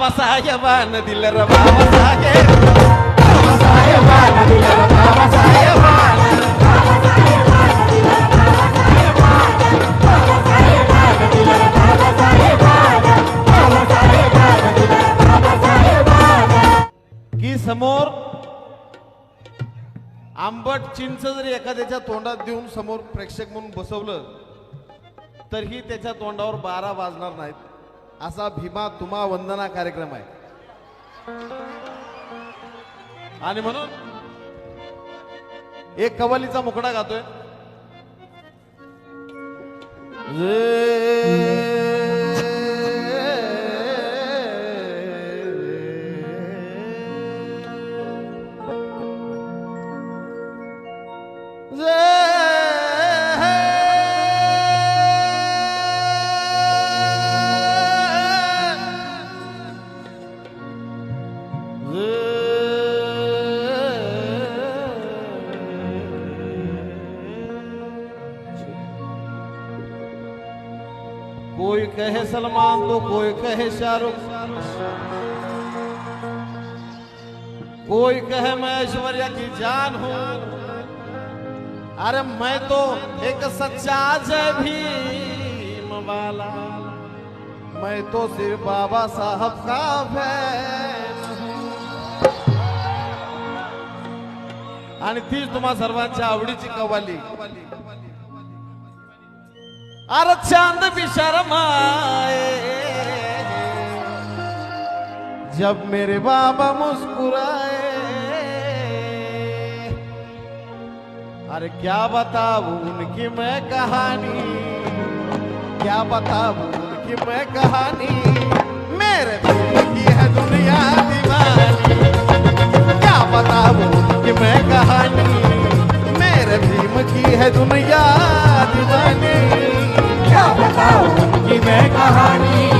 बाबासाहेबान दिलं र बाबासाहेब बाबासाहेबान दिलं की समोर आंबट चिंच जर एखाद्याच्या तोंडात देऊन समोर प्रेक्षक म्हणून बसवलं तरीही त्याच्या तोंडावर बारा वाजणार नाहीत. असा भीमा तुम्हा वंदना कार्यक्रम आहे. आणि म्हणून एक कवालीचा मुकडा गातोय. सलमान तो कोई कहे शाहरुख। कोई कहे मैं ऐश्वर्या की जान हूं। अरे मैं तो एक सच्चा जय भीम वाला। मैं तो सिर्फ बाबा साहब का फैन आणि तीच तुम्हा सर्वांच्या आवडीची कवाली अरे चांद भी शर्माए जब मेरे बाबा मुस्कुराए, अरे क्या बताऊँ उनकी मैं कहानी, क्या बताऊँ उनकी मैं कहानी, मेरे दिल की है दुनिया दीवानी, क्या बताऊँ उनकी मैं कहानी, मेरे भीम की है दुनिया दीवानी, क्या बताऊँ उनकी मैं कहानी।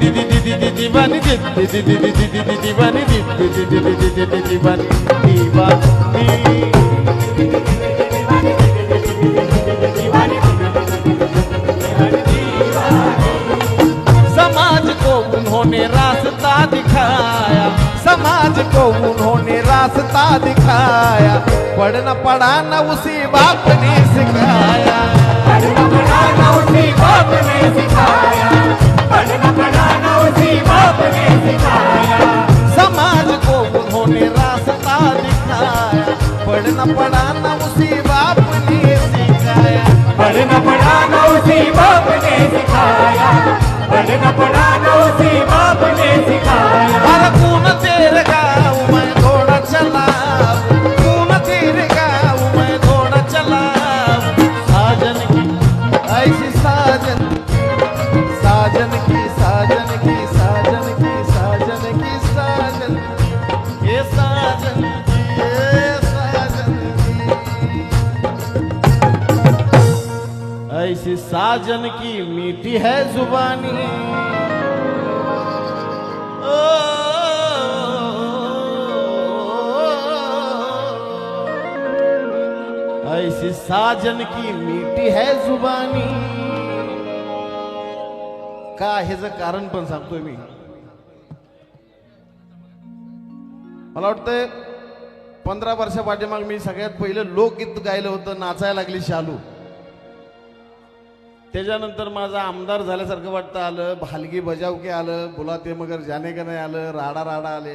दीवानी दीवानी दीवानी दीवानी उन्होंने रास्ता दिखाया समाज को उन्होंने रास्ता दिखाया। पढ़ना पड़ा न पडा ना उसी बाप ने सिखाया पड़ बाप ने सिखाया। पड़ा साजन की मीठी है जुबानी ऐसी साजन की मीठी है जुबानी का ह्याचं कारण पण सांगतोय मी मला वाटतंय पंधरा वर्षा पाठीमाग मी सगळ्यात पहिलं लोकगीत गायलं होतं नाचायला लागली शालू त्याच्यानंतर माझं आमदार झाल्यासारखं वाटतं आलं भालगी बजावके आलं बुलाते मगर जाने का नाही आलं राडा राडा आले.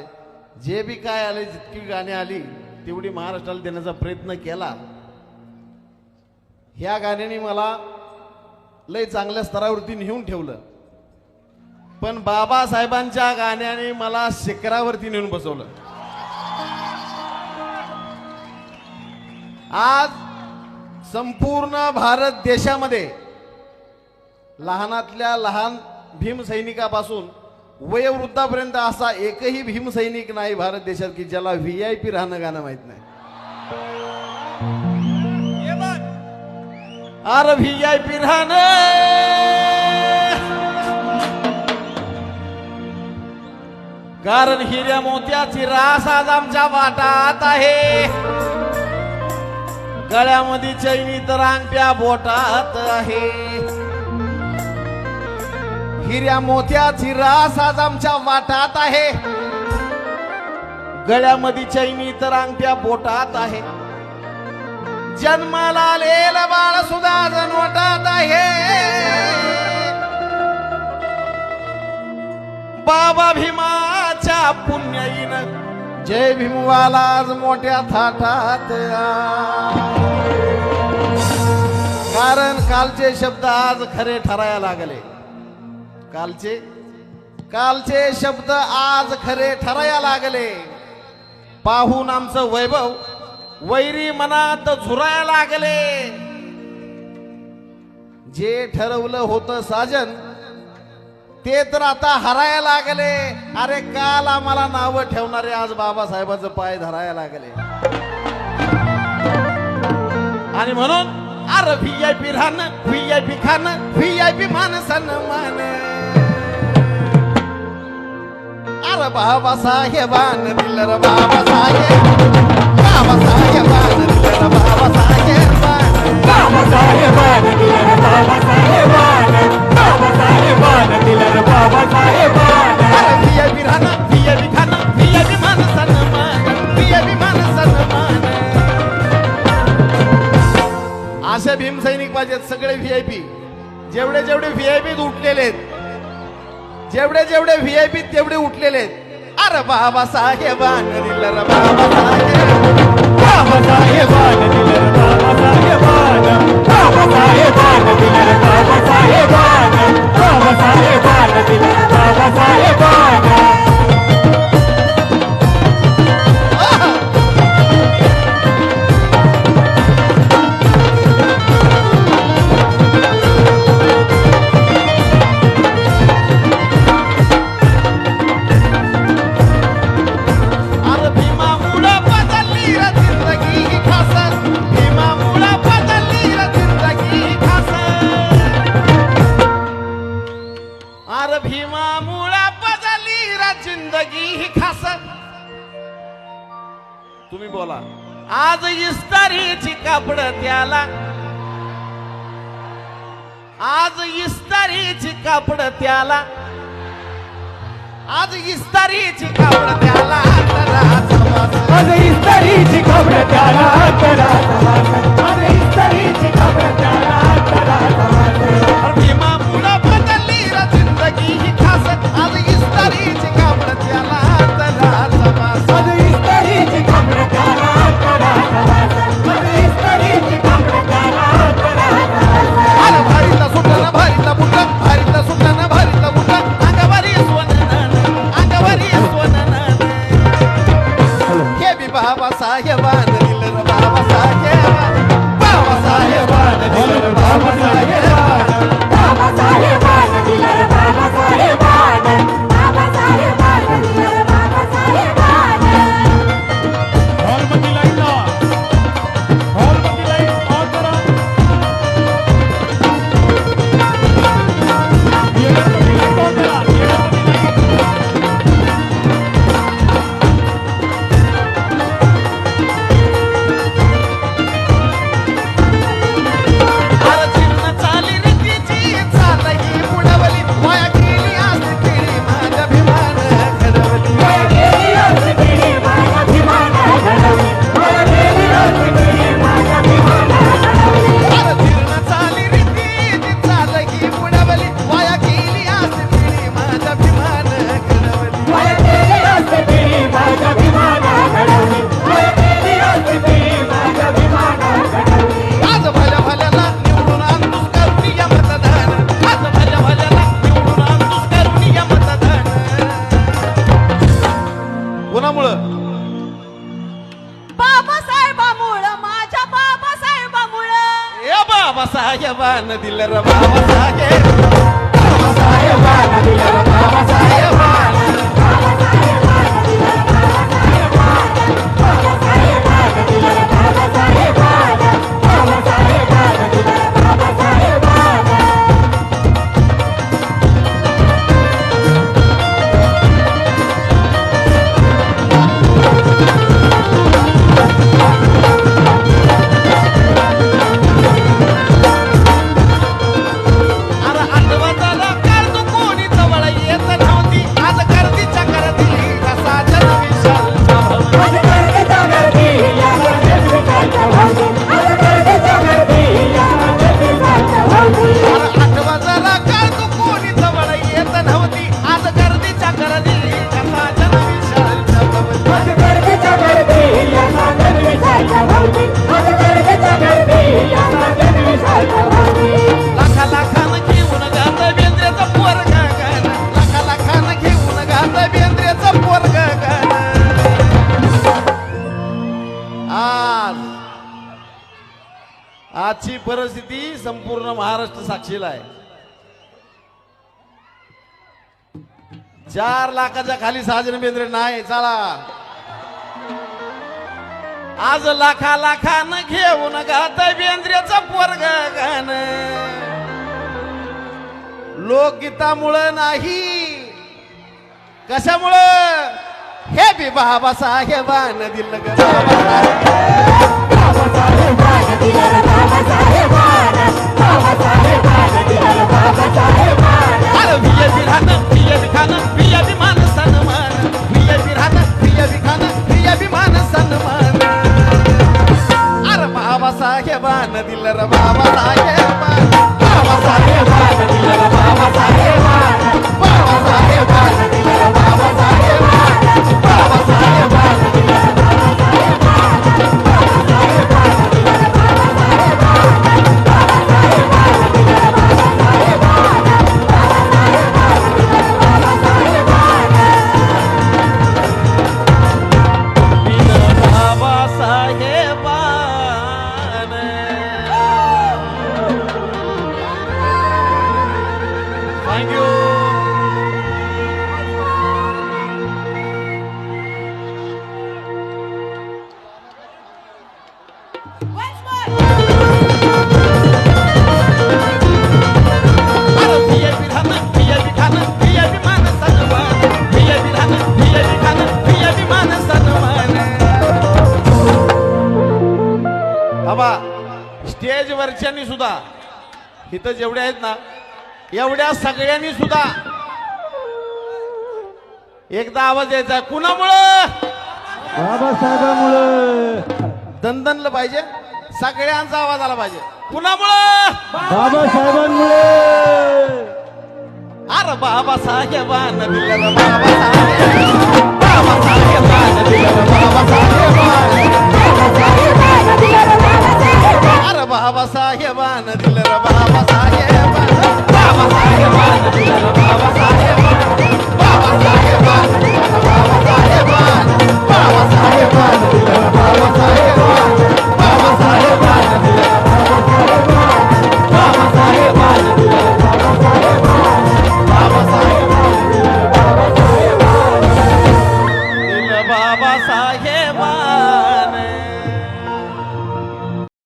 जे बी काय आले जितकी गाणी आली तेवढी महाराष्ट्राला देण्याचा प्रयत्न केला. ह्या गाण्याने मला लय चांगल्या स्तरावरती नेऊन ठेवलं. पण बाबासाहेबांच्या गाण्याने मला शिखरावरती नेऊन बसवलं. आज संपूर्ण भारत देशामध्ये लहानातल्या लहान भीमसैनिकापासून वयोवृद्धापर्यंत असा एकही भीमसैनिक नाही भारत देशात की ज्याला व्ही आय पी राहणं गाणं माहीत नाही. अरे व्ही आय पी राहणं. कारण हिऱ्या मोत्याची रास आज आमच्या वाटात आहे. गळ्यामध्ये चैनी तर अंगठ्या बोटात आहे. हिऱ्या मोत्याची रास आज आमच्या वाटात आहे. गळ्यामध्ये चैनी तर अंगठ्या बोटात आहे. जन्माला आलेलं बाळ सुद्धा जनवटात आहे. बाबा भीमाच्या पुण्याईन जय भीमवाला आज मोठ्या थाटात कारण कालचे शब्द आज खरे ठरायला लागले. कालचे कालचे शब्द आज खरे ठरायला लागले. पाहून आमचं वैभव वैरी मनात झुरायला लागले. जे ठरवलं होतं साजन ते तर आता हरायला लागले. अरे काल आम्हाला नावं ठेवणारे आज बाबासाहेबाचं पाय धरायला लागले. आणि म्हणून अरे व्ही आय पी राहणं व्ही आय पी खाणं व्ही आय पी मान अरे बाबासाहेबान दिलं रे बाबासाहेब बाबासाहेबान दिलं रे बाबासाहेबान बाबासाहेबान दिलं बाबासाहेबान बाबासाहेबान दिलं बाबासाहेबान अरे व्ही राहणं व्ही आय पी खाणं व्ही आय पी मान सन्मान व्ही आय सन्मान असे भीमसैनिक पाहिजेत सगळे व्ही आय पी जेवढे जेवढे व्ही आय पी उठलेले आहेत जेवढे जेवढे व्ही आय पी तेवढे उठलेले आहेत. अरे बाबा साहेब बाबा साहेब. अरे भीमामुळं बदलली रे जिंदगी ही खास. तुम्ही बोला. आज इस्तारीची कापड त्याला. आज इस्तारीची कापड त्याला. आज इस्तारीची कापड त्याला. आज इस्तारीची कापड त्याला. बी बाबासाहेबान दिलं रे बाबासाहेब बाबासाहेबान दिलं బావసాయవ నదిలర బావసాయ బావసాయవ నదిలర బావసాయవ पूर्ण महाराष्ट्र साक्षीला आहे. चार लाखाच्या खाली साजन बेंद्रे नाही चला. आज लाखा लाखान घेऊन गात बेंद्रेचा पोरग गाण. लोकगीतामुळं नाही कशामुळं? हे बी बाबासाहेबान दिलं ग. बाबासाहेब स्टेज वरच्यांनी सुद्धा इथं जेवढ्या आहेत ना एवढ्या सगळ्यांनी सुद्धा एकदा आवाज यायचा. कुणामुळं? बाबासाहेबांमुळं. दणदणलं पाहिजे. सगळ्यांचा आवाज आला पाहिजे. पुन्हा बाबासाहेबांमुळे. अरे बाबासाहेबान दिलं बाबासाहेब. अरे बाबासाहेबान दिलं बाबासाहेब.